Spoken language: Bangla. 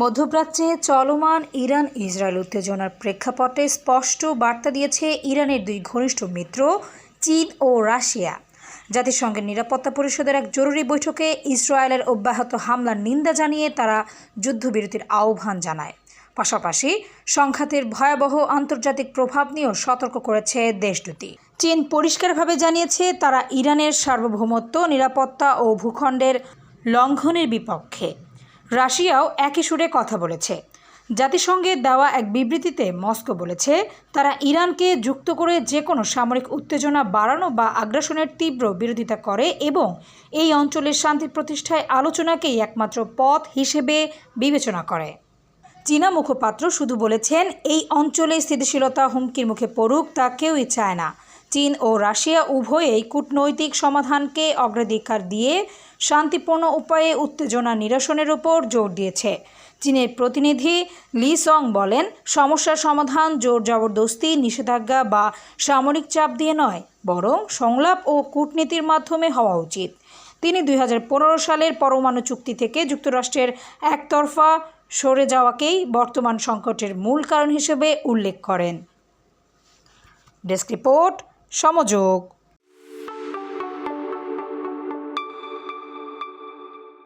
মধ্যপ্রাচ্যে চলমান ইরান ইসরায়েল উত্তেজনার প্রেক্ষাপটে স্পষ্ট বার্তা দিয়েছে ইরানের দুই ঘনিষ্ঠ মিত্র, চীন ও রাশিয়া। জাতিসংঘের নিরাপত্তা পরিষদের এক জরুরি বৈঠকে ইসরায়েলের অব্যাহত হামলার নিন্দা জানিয়ে তারা যুদ্ধবিরতির আহ্বান জানায়। পাশাপাশি সংঘাতের ভয়াবহ আন্তর্জাতিক প্রভাব নিয়েও সতর্ক করেছে দেশ দুটি। চীন পরিষ্কারভাবে জানিয়েছে তারা ইরানের সার্বভৌমত্ব, নিরাপত্তা ও ভূখণ্ডের লঙ্ঘনের বিপক্ষে। রাশিয়াও একই সুরে কথা বলেছে। জাতিসংঘের দেওয়া এক বিবৃতিতে মস্কো বলেছে, তারা ইরানকে যুক্ত করে যে কোনো সামরিক উত্তেজনা বাড়ানো বা আগ্রাসনের তীব্র বিরোধিতা করে এবং এই অঞ্চলের শান্তি প্রতিষ্ঠায় আলোচনাকেই একমাত্র পথ হিসেবে বিবেচনা করে। চীনা মুখপাত্র শুধু বলেছেন, এই অঞ্চলে স্থিতিশীলতা হুমকির মুখে পড়ুক তা কেউই চায় না। চীন ও রাশিয়া উভয়েই কূটনৈতিক সমাধানকে অগ্রাধিকার দিয়ে শান্তিপূর্ণ উপায়ে উত্তেজনা নিরসনের উপর জোর দিয়েছে। চীনের প্রতিনিধি লি সং বলেন, সমস্যার সমাধান জোর জবরদস্তি, নিষেধাজ্ঞা বা সামরিক চাপ দিয়ে নয়, বরং সংলাপ ও কূটনীতির মাধ্যমে হওয়া উচিত। তিনি দুই হাজার পনেরো সালের পরমাণু চুক্তি থেকে যুক্তরাষ্ট্রের একতরফা সরে যাওয়াকেই বর্তমান সংকটের মূল কারণ হিসেবে উল্লেখ করেন। Desk report সমযোগ।